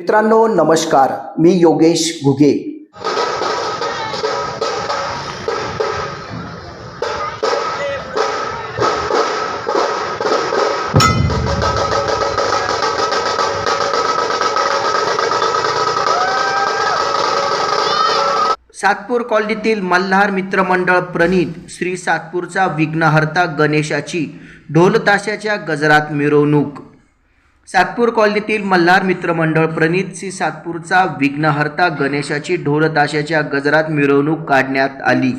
मित्रांनो नमस्कार. मी योगेश घुगे. सातपूर कॉलनीतील मल्हार मित्रमंडळ प्रणित श्री सातपूरचा विघ्नहर्ता गणेशाची ढोलताशाच्या गजरात मिरवणूक. सातपूर कॉलनीतील मल्हार मित्रमंडळ प्रणित श्री सातपूरचा विघ्नहर्ता गणेशाची ढोलताशाच्या गजरात मिरवणूक काढण्यात आली.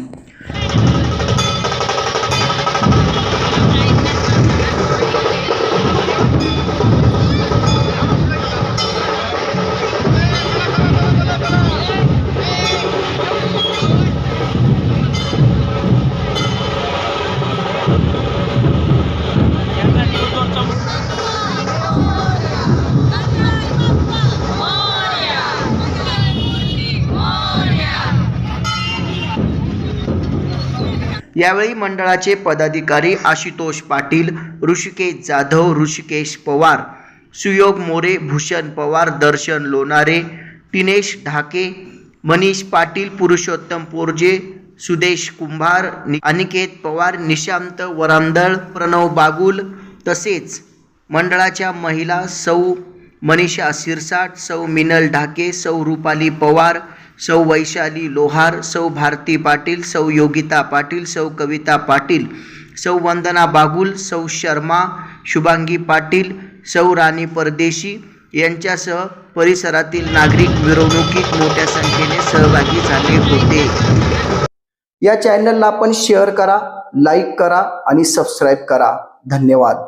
यावेळी मंडळाचे पदाधिकारी आशुतोष पाटील ऋषिकेश जाधव ऋषिकेश पवार सुयोग मोरे भूषण पवार दर्शन लोणारे टिनेश ढाके मनीष पाटील पुरुषोत्तम पोरजे सुदेश कुंभार अनिकेत पवार निशांत वरांदळ प्रणव बागुल तसेच मंडळाच्या महिला सौ मनीषा सिरसाट सौ मिनल ढाके सौ रुपाली पवार सौ वैशाली लोहार सौ भारती पाटील सौ योगिता पाटील सौ कविता पाटील सौ वंदना बागुल सौ शर्मा शुभांगी पाटील सौ राणी परदेशी यांच्यासह परिसरातील नागरिक मिरवणुकीत मोठ्या संख्येने सहभागी झाले होते. या चॅनलला आपण शेअर करा लाईक करा आणि सबस्क्राईब करा. धन्यवाद.